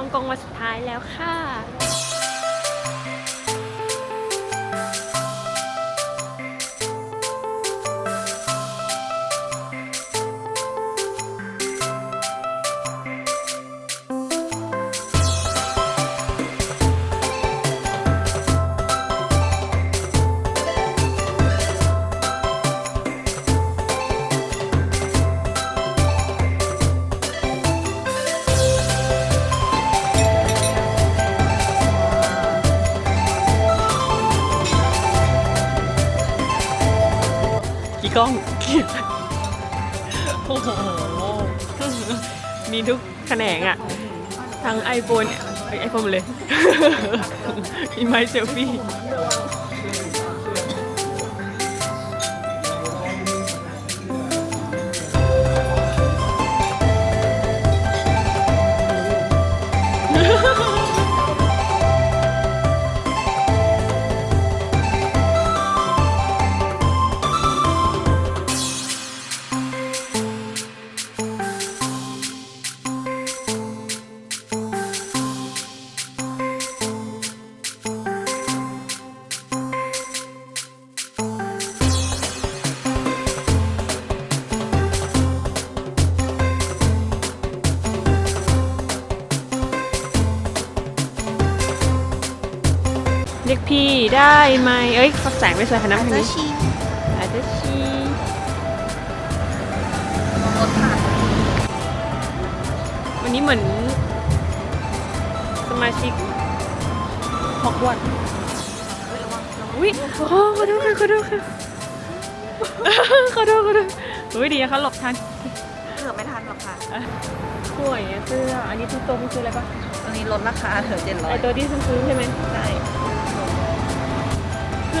ฮ่องกงวันสุดท้ายแล้วค่ะ กล้องโอ้โห มีทุกแขนงอะ ทั้ง iPhone ไอโฟนเลย อีไมเซลฟี่ ได้ไหมเอ้ยแสงไม่สวยขนาดนี้อาจจะชีวันนี้เหมือน สมาชิกฮอกวอตส์อุ้ยโอ้ขอโทษค่ะขอโทษค่ะขอโทษขอโทษอุ้ยดีอะเขาหลบทันเกือบไม่ทันหรอกค่ะสวยอะเสื้อ อันนี้ทุกตัวมันคืออะไรปะตัวนี้ลดราคาเหลือเจ็ดร้อไอยตัวที่ซื้อๆใช่ไหมใช่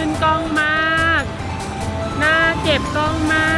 ขึ้นกล้องมาก หน้าเจ็บกล้องมาก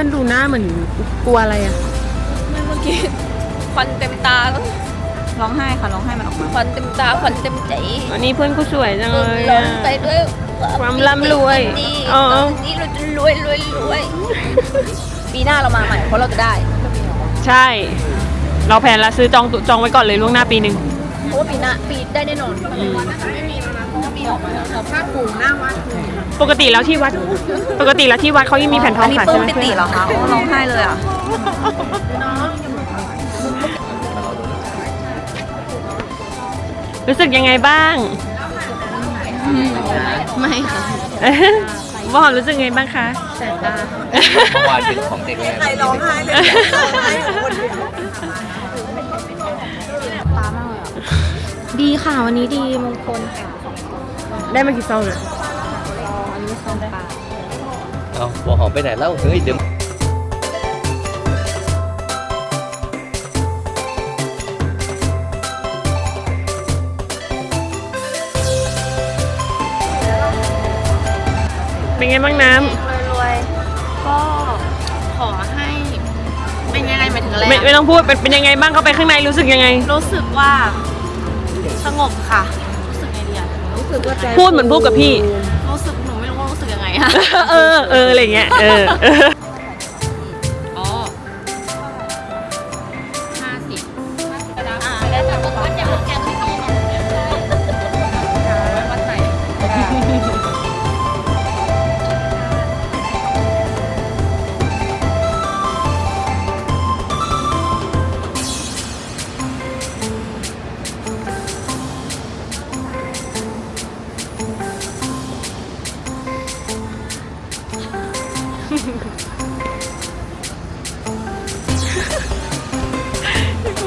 มันดูหน้าเหมือนกลัวอะไรอะไม่เมื่อกี้ควันเต็มตาแล้วร้องไห้ค่ะร้องไห้มันออกมาควันเต็มตาควันเต็มใจวันนี้เพื่อนกูสวยจังเลยร้ออะ งไปด้วยความร่ำรวยดีอ๋อ ตอนนี้เราจะรวยรวยรวยปีหน้าเรามาใหม่เพราะเราจะได้ใช่ เราแผนละซื้อจองตั๋วจองไว้ก่อนเลยล่วงหน้าปีหนึ่งเพราะว่าปีหน้าปีได้แน่นอน วันน่าจะไม่มีแล้วนะเพราะว่าปีออกมาแล้วเราภาคภูมิหน้าวัดปกติแล้วที่วัด ปกติแล้วที่วัดเขายังมีแผ่นทองขายปลื้ใช่มไหมปิติเหรอคะโอ้ร้องไห้เลยอะรู้สึกยังไงบ้างไม่ค่ะบอมรู้สึกไงบ้างคะแสบตาเมื่อวานเป็นของเด็กเลยใครร้องไห้เลยร้องไห้คนเดียวตามากเลยอะดีค่ะวันนี้ดีมงคลค่ะ ได้มากี่ซองเนี่ยอันนี้ซองปลาเอาหัวหอมไปไหนแล้วเฮ้ยเดี๋ยวเป็นไงบ้างน้รวยๆ ก็ขอให้เป็นยังไงหมายถึงอะไรำไม่ไม่ต้องพูดเป็นเป็นยังไงบ้างเข้าไปข้างในรู้สึกยังไง รู้สึกว่าสงบค่ะ สึกว่าใจพูดเหมือนพูดกับพี่ รู้สึกหนูไม่รู้ว่ารู้สึกยังไงอะ เออ เออ อะไรเงี้ย เออเอออ๋อ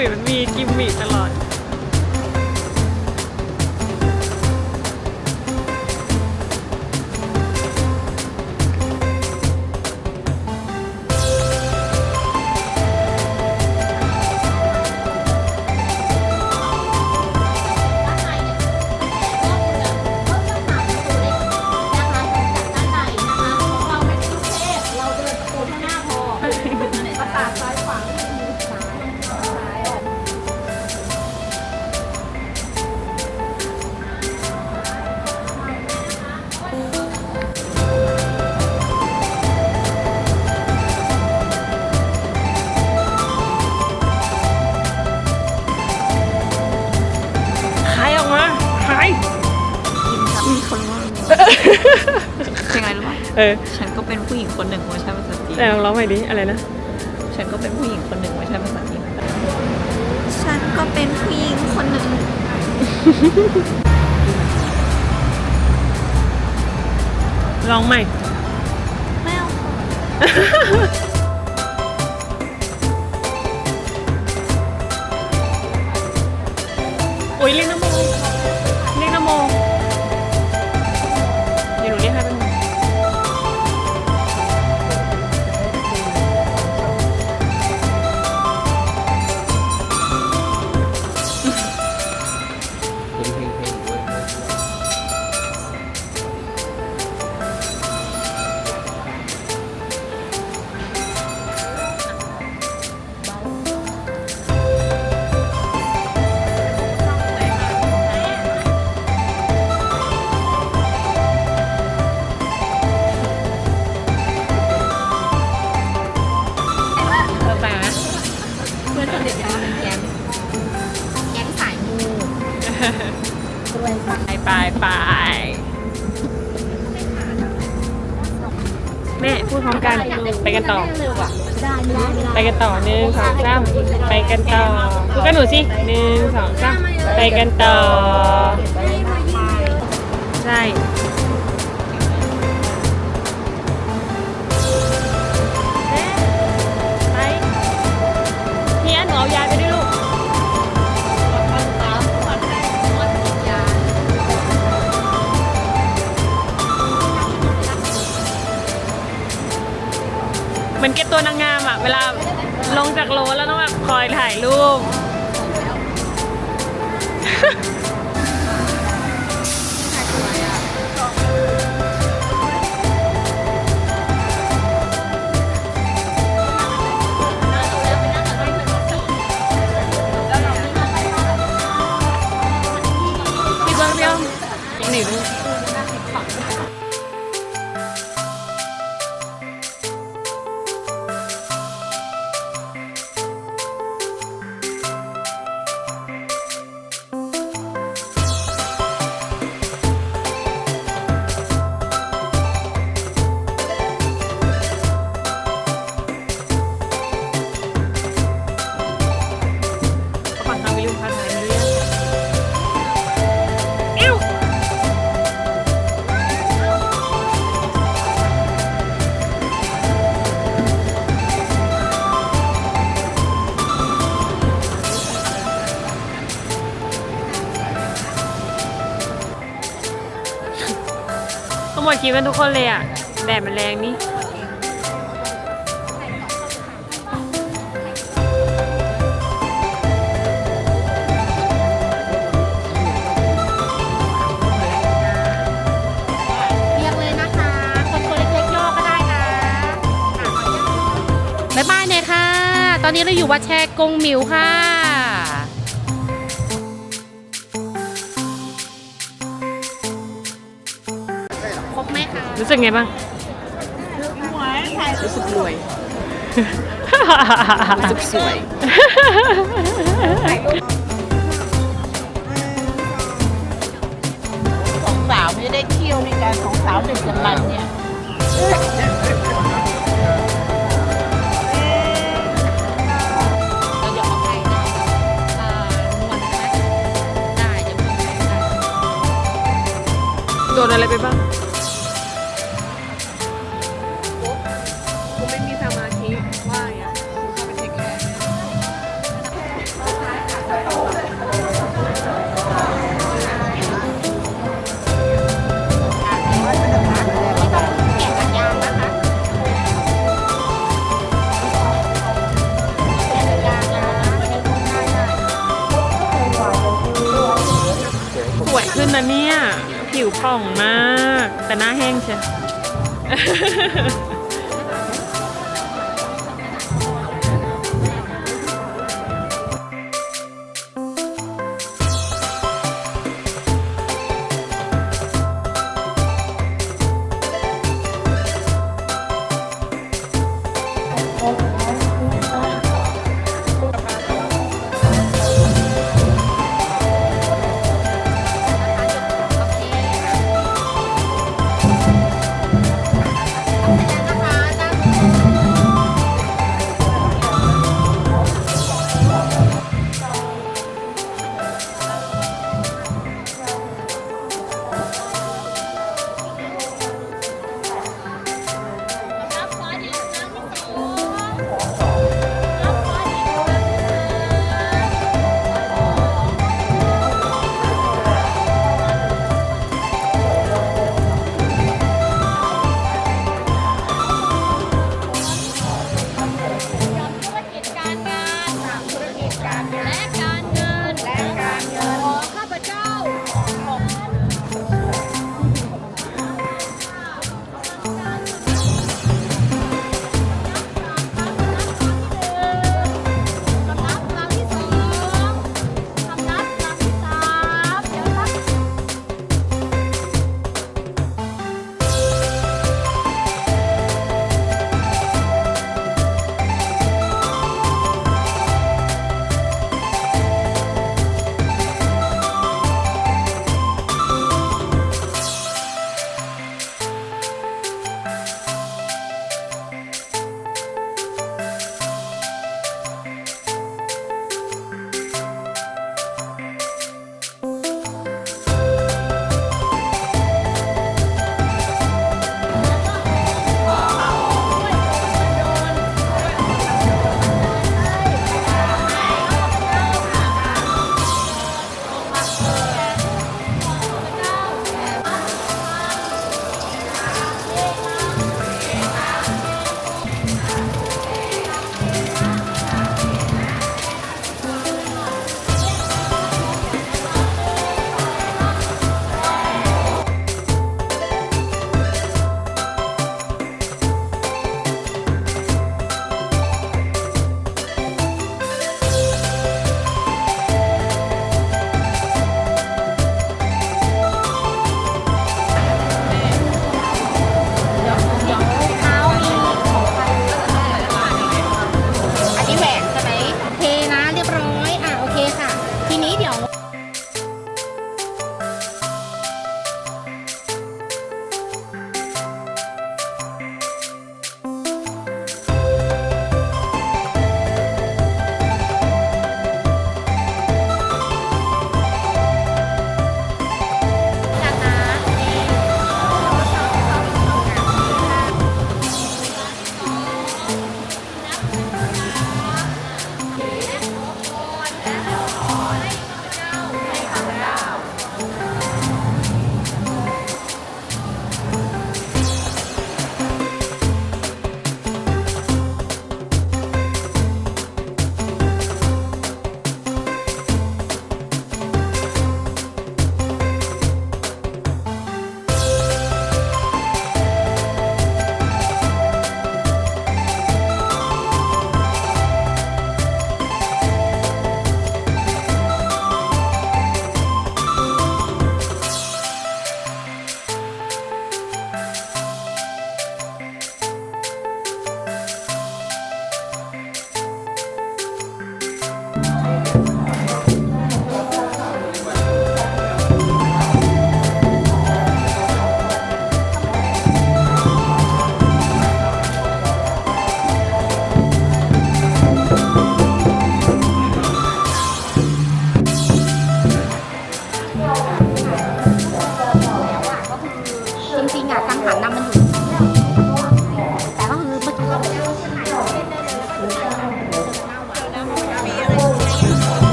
ยมันมีกิมมิคตลอด เออฉันก็เป็นผู้หญิงคนหนึ่งเวอร์ชันภาษาจีนแต่ลองร้องใหม่ดิอะไรนะ ฉันก็เป็นผู้หญิงคนหนึ่งเวอร์ชันภาษาจีนฉันก็เป็นผู้หญิงคนหนึ่งลองใหม่ไม่เอาโอ้ยเรียกน้ำโมเพูดพร้อมกัน ไปกันต่อได้ไม่ได้ไม่ได้ไปกันต่อหนึ่งสองสามไปกันต่อพูดกันหนูสิหนึ่งสองสามไปกันต่อ ใช่ไปเฮียหนูเอายายไปด้วย เหมือนเก็บตัวนางงามอะเวลาลงจากรถแล้วต้องแบบคอยถ่ายรูป กินกันทุกคนเลยอะ แดดมันแรงนี่เรียกเลยนะคะ คนตัวเล็กๆย่อก็ได้นะอะบ๊ายบายเนี่ยค่ะ ตอนนี้เราอยู่วัดแชกงมิวค่ะ รบไหมคะรู้สึกไงบ้าง รู้สึกรวย รู้สึกสวย สองสาวไม่ได้เที่ยวด้วยกันสองสาวเด็กกันลันเนี่ยเราอยากเอาไปได้อ่านวลนะได้จะไม่ได้ได้โดนอะไรไปบ้าง ขึ้นนะเนี่ย ผิวผ่องมาก แต่หน้าแห้งเชี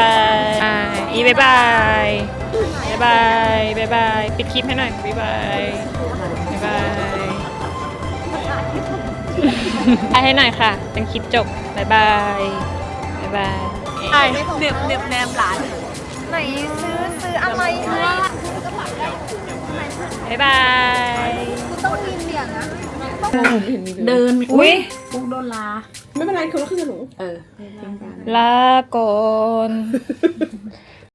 ายบายอีบ๊ายบายบ๊ายบายบ๊ายบาย ปิดคลิปให้หน่อยบ๊ายบายบ๊ายบายไปให้หน่อยค่ะ เป็นคลิปจบบ๊ายบายบ๊ายบายเน็บเน็บแนมหลานไหนซื้อซื้ออะไรให้บ๊ายบายกูต้องมีเหรียญนะเดินอุ้ยปุ๊กโดนลา ไม่เป็นไรคนละครึ่งกับหนู เออลาก่อน